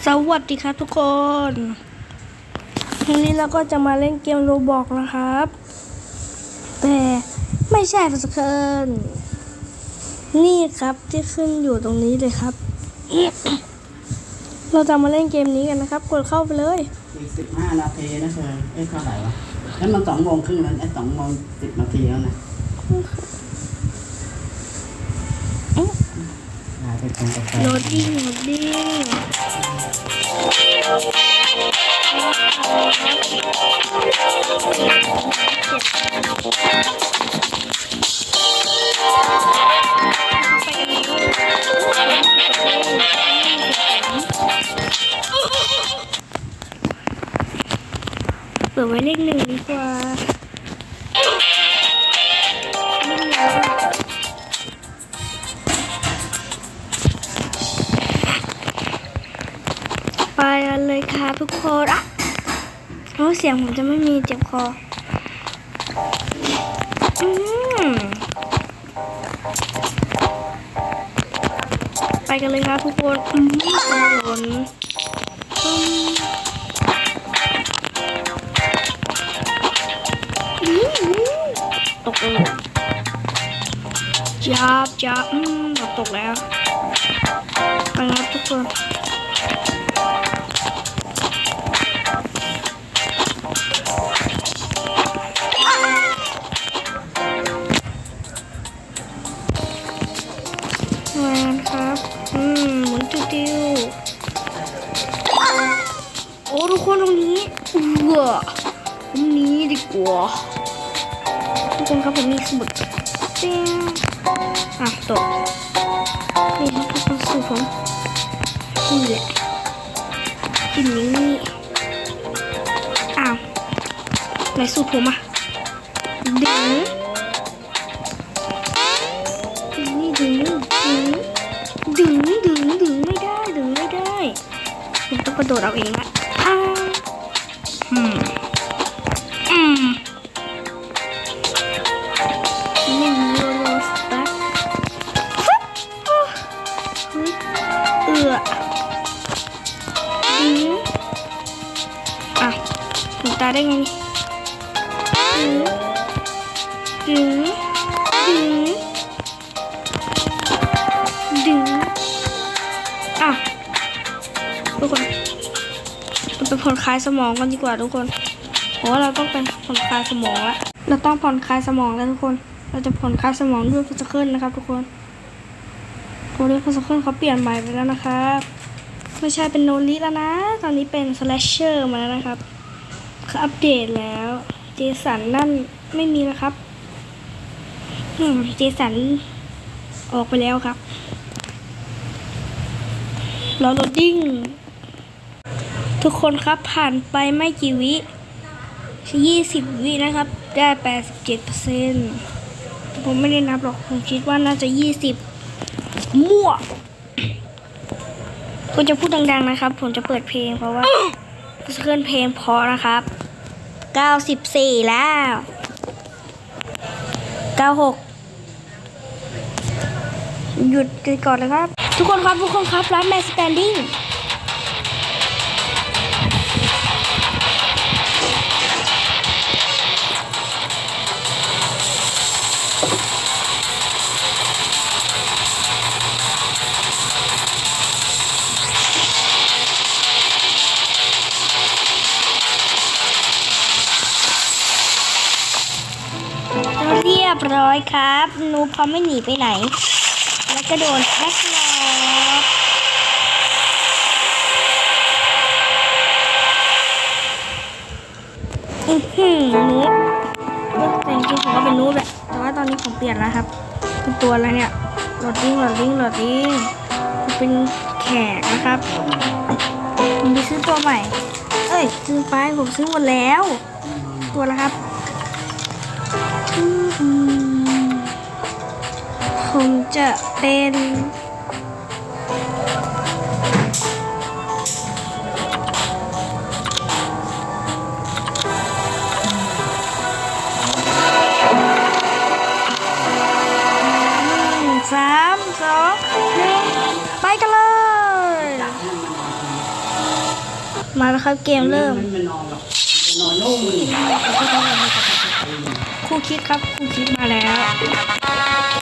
สวัสดีครับทุกคนวันนี้เราก็จะมาเล่นเกมโรบอกนะครับ แต่ไม่ใช่ฟัสเคิลนี่ครับที่ขึ้นอยู่ตรงนี้เลยครับ เราจะมาเล่นเกมนี้กันนะครับ กดเข้าไปเลยอีกสิบห้านาทีนะเธอเอ้ยเท่าไหร่วะแล้วมันสองโมงครึ่งแล้วไอ้สองโมงสิบนาทีแล้วนะ ไปชงกาแฟโหลดดิ้งโหลดดิ้งเปิดไว้เลขหนึ่งดีกว่า กันเลยค่ะทุกคนอะเพราะเสียงผมจะไม่มีเจ็บคอ อืมไปกันเลยครับทุกคนอืมถนนอืมอืมตกเลยจับจับอืมตกตกแล้วไปครับทุกคน วทุกคนครับผมมีสมุดเป้งอะตกนี่ครับทุกคนสูตรผมนี่แหละกินนี้อ้าวไหนสูตรผมอะดึงนี่ดึงดึงดึงดึงดึงไม่ได้ดึงไม่ได้ผมต้องกระโดดเอาเองละอ้าวอืาไปผ่อนคลายสมองกันดีกว่าทุกคนเพราะว่าเราต้องไปผ่อนคลายสมองแล้วเราต้องผ่อนคลายสมองแล้วทุกคน เราจะผ่อนคลายสมองด้วยฟิสเคิลนะครับ ทุกคนโตัวนี้ฟิสเคิลเขาเปลี่ยนใหม่ไปแล้วนะครับไม่ใช่เป็นโนลิแล้วนะ ตอนนี้เป็นสแลชเชอร์มาแล้วนะครับเขาอัปเดตแล้วเจสันนั่นไม่มีแล้วครับเจสันออกไปแล้วครับรอโหลดดิ้ง ทุกคนครับผ่านไปไม่กี่วิยี่สิบวินะครับ ได้แปดสิบเจ็ดเปอร์เซ็นต์ผมไม่ได้นับหรอก ผมคิดว่าน่าจะยี่สิบมั่วผมจะพูดดังๆนะครับ ผมจะเปิดเพลงเพราะว่าเคลื่อนเพลงพอนะครับเก้าสิบสี่แล้วเก้าหกหยุดกันก่อนนะครับ ทุกคนครับ ทุกคนครับร้านแมสแตนดิ้ง อยครับนูพเขาไม่หนีไปไหน แล้วก็โดนแท็กลอกอือหือนูแต่จริงๆผมก็เป็นนูแหละแต่ว่าตอนนี้ผมเปลี่ยนแล้วครับ เป็นตัวอะไรเนี่ยโหลดดิ้งโหลดดิ้งโหลดดิ้งผมเป็นแขกนะครับผมไปซื้อตัวใหม่ เอ้ยซื้อไปผมซื้อหมดแล้ว ตัวและครับอื มผมจะเป็นหนึ่งสามสองหนึ่งไปกันเลย มาแล้วครับเกมเริ่มคู่ครูคิดครับครูคิดมาแล้ว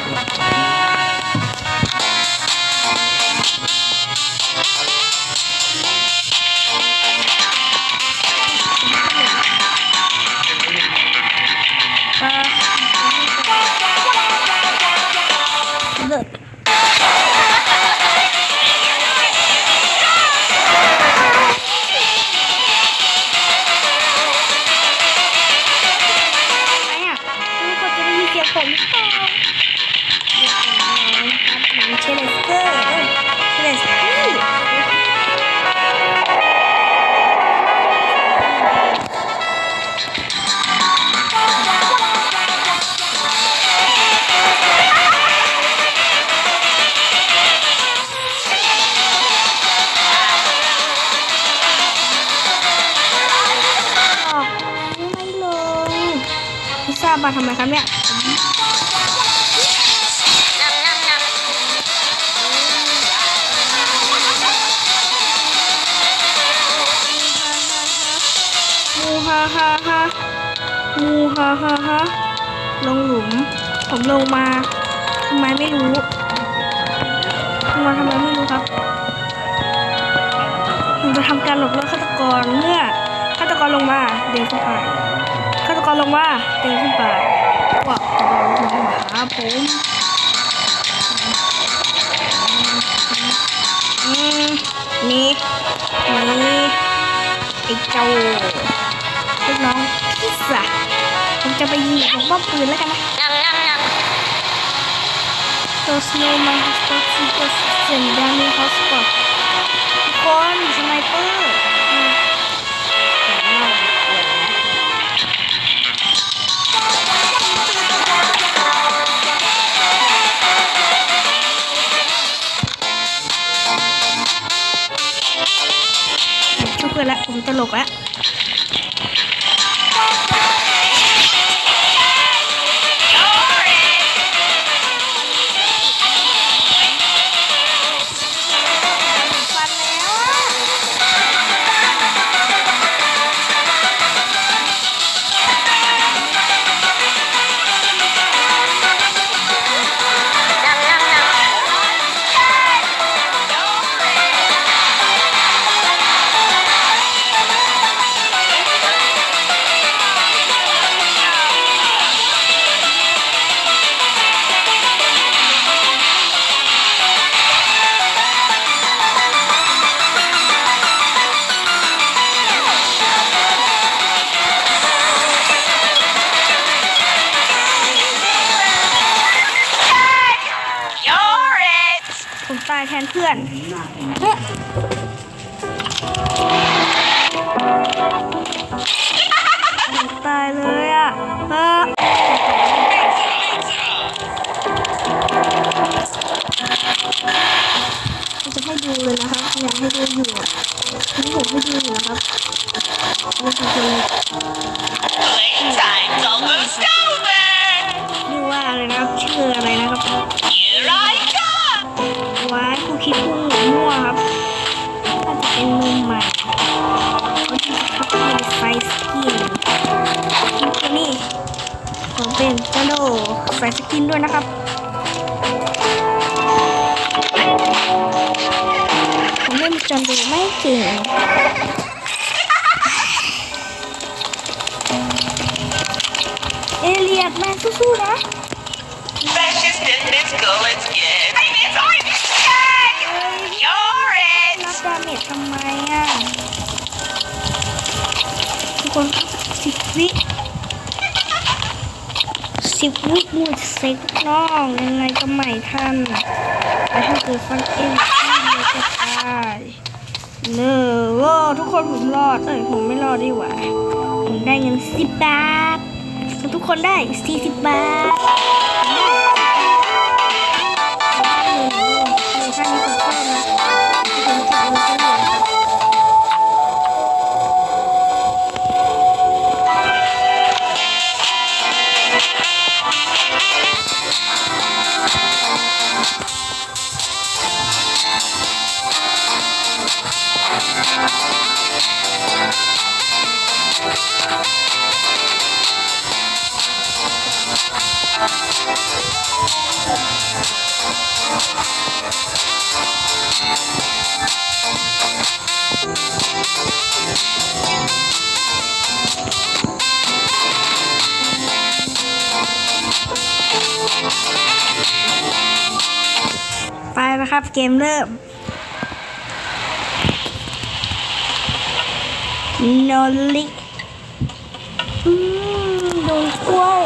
ฮ่าฮ่าฮ่าลงหลุม ผมลงมาทำไมไม่รู้ลงมาทำไมไม่รู้ครับผมจะทำการหลบเลี่ฆาตกรเมื่อฆาตกรลงมาเดินขึ้นไปฆาตกรลงมาเดินขึ้นไปว่าฆาตกรลงมาหาผมอืมนี่นี่ไอ้เจ้า จะไปยิงของบ้าปืนแล้วกันนะตัวสโนว์มันฮอสปอตซูเปอร์เซนดามีฮอสปอตทุกคนสไนเปอร์อืมแต่น่ารักเลยนะช่วยเพื่อนละผมตลกละ นะครับยากให้ดูอยู่นี่ผมให้ดูอยู่นะครับนี่คือจะ Playtime's almost over. เรียกว่าอะไรนะครับชื่ออะไรนะครับ Here I come. ว้ายผู้คิดผู้มั่วครับน่าจะเป็นมุมใหม่เขาจะทับเป็นไฟสกินนี้ผมเป็นเจ้าโดไฟสกินด้วยนะครับ จนดูไม่เก่งเอเลียดแมนสู้ๆนะ Fascist in this school, it's good. I mean, I'm dead. You're it. รับดาเมจทำไมอะทุกคนสิบวิสิบวิมูดเซ็กน้องยังไงก็ไม่ทันแต่ถ้าเกิดฟันเอ็น ได้เนอโว้ทุกคนผมรอด เอ้ยผมไม่รอดดีกว่า ผมได้เงินสิบบาท ทุกคนได้สี่สิบบาท เกมเริ่ม นอนลิโดนกล้วย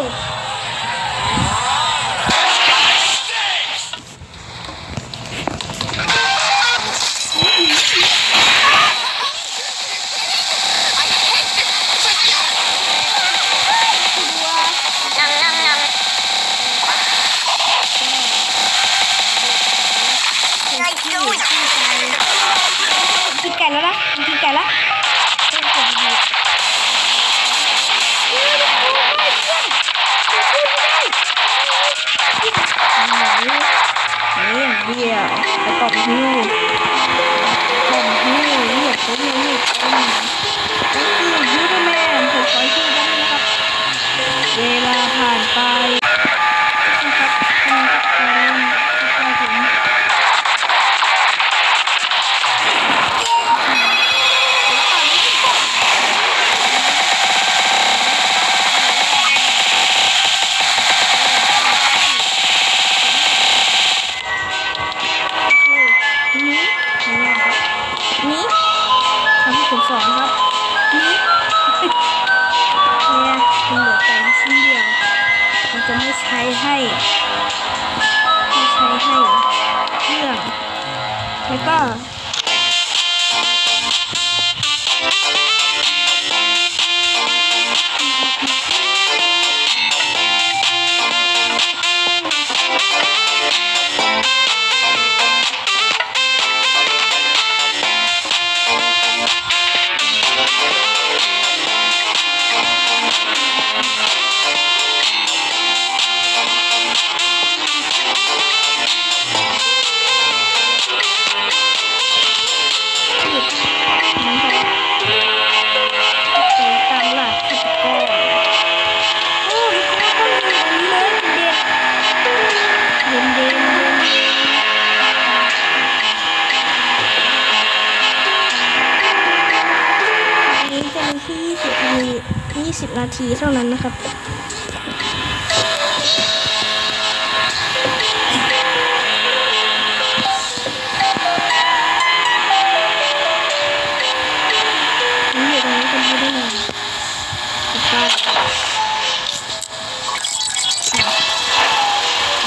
ทีเท่านั้นนะครับ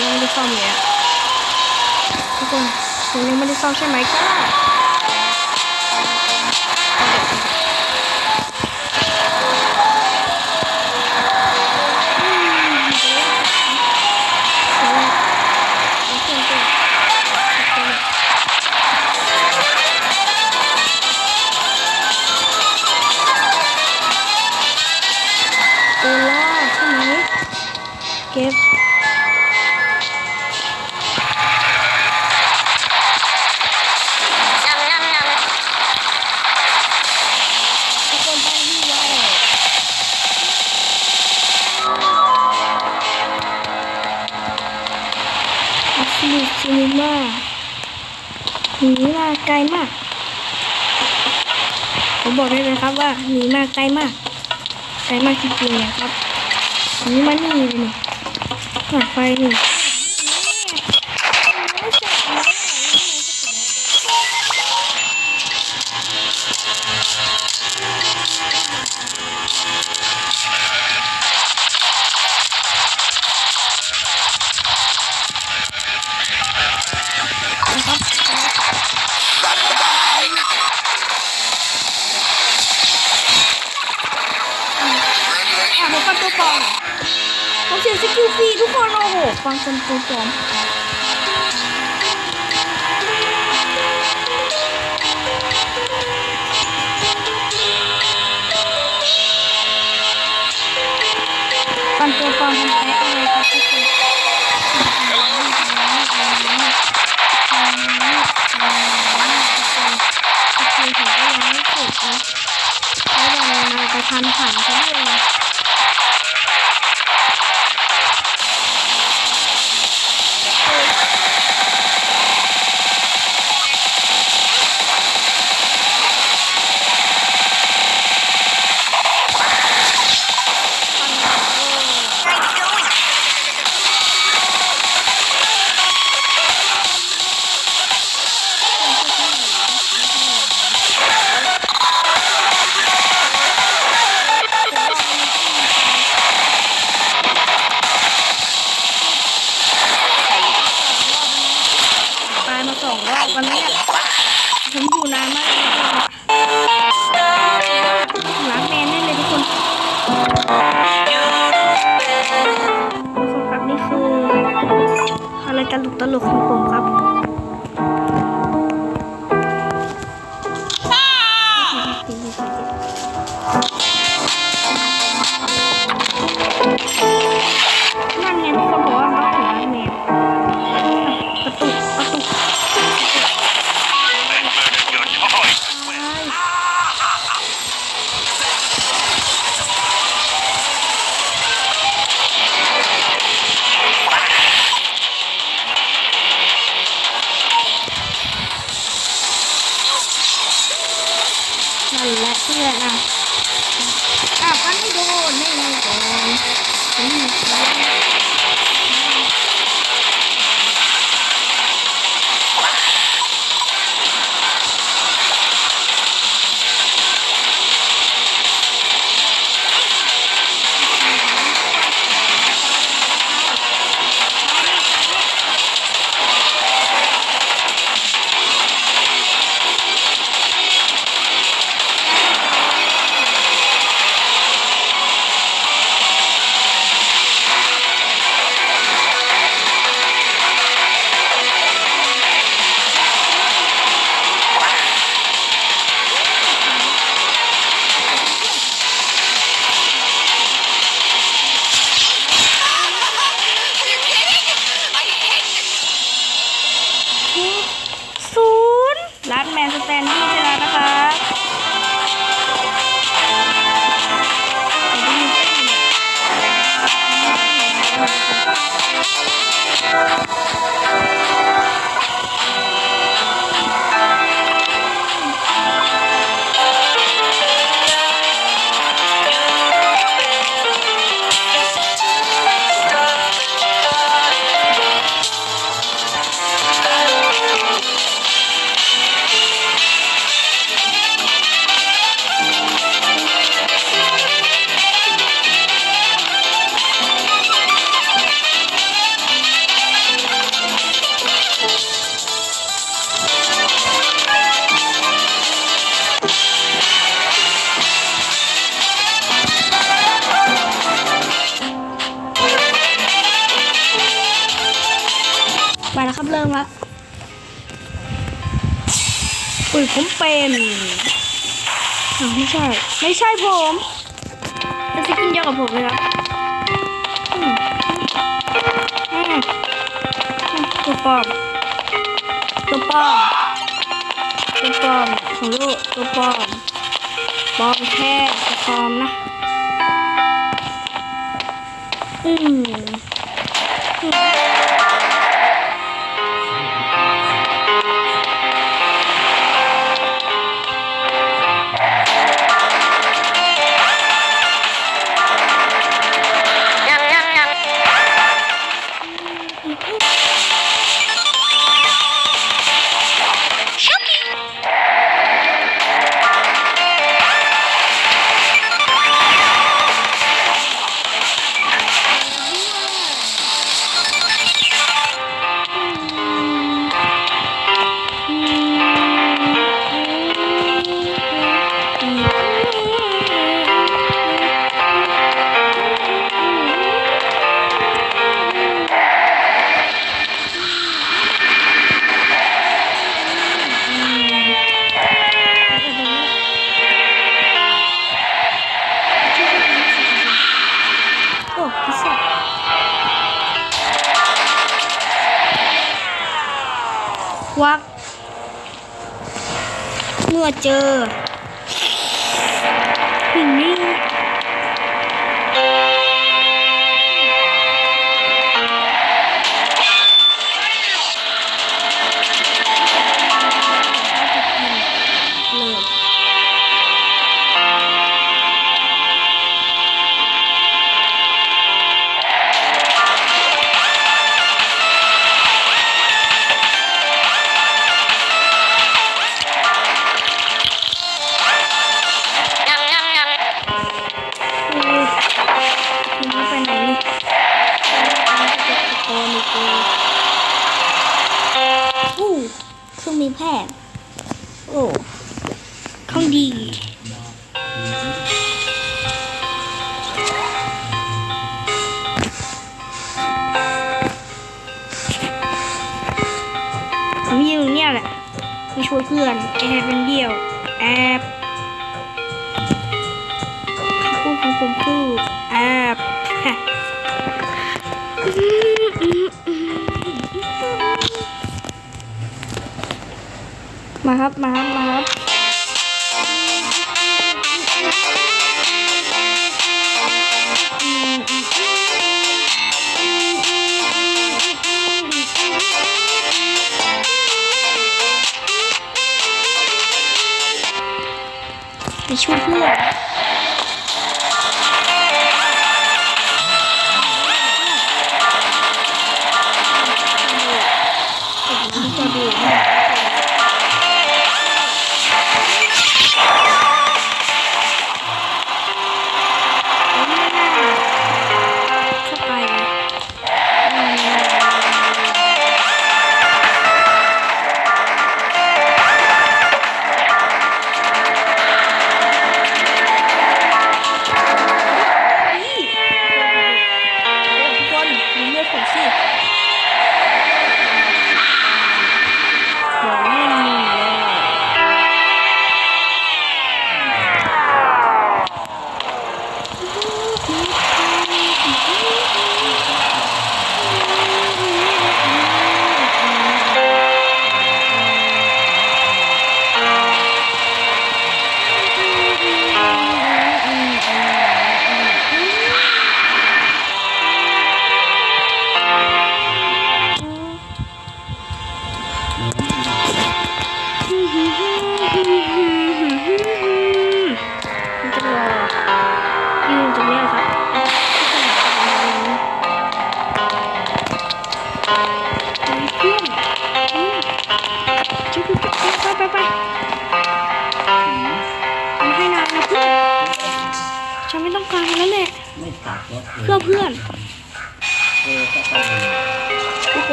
ยังไม่ได้ซ่อมเนี่ยทุกคนผมยังไม่ได้ซ่อมใช่ไหมก็ สมุทมซินมากหนีมาไกลมาก ผมบอกได้เลยครับว่าหนีมาไกลมาก ไกลมากจริงๆนะครับหนีมานี่เลยนี่หาไฟนี่ 放างจ ใช่ผมจะในสกินเดียวกับผมเลยครับตัวปลอมตัวปลอมตัวปลอมของลูกตัวปลอมปลอมแค่ปลอมนะ อืม は中 ไปช่วยเพื่อนแอบเป็นเดี่ยว แอบคู่ของผมคู่แอบมาครับ มาครับ มาครับ ช่วยเพื่อนดูดู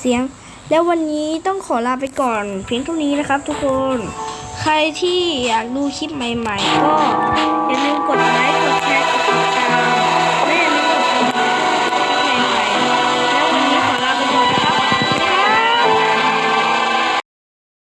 เสียง แล้ววันนี้ต้องขอลาไปก่อนเพียงเท่านี้นะครับทุกคน ใครที่อยากดูคลิปใหม่ ๆ ก็อย่าลืมกด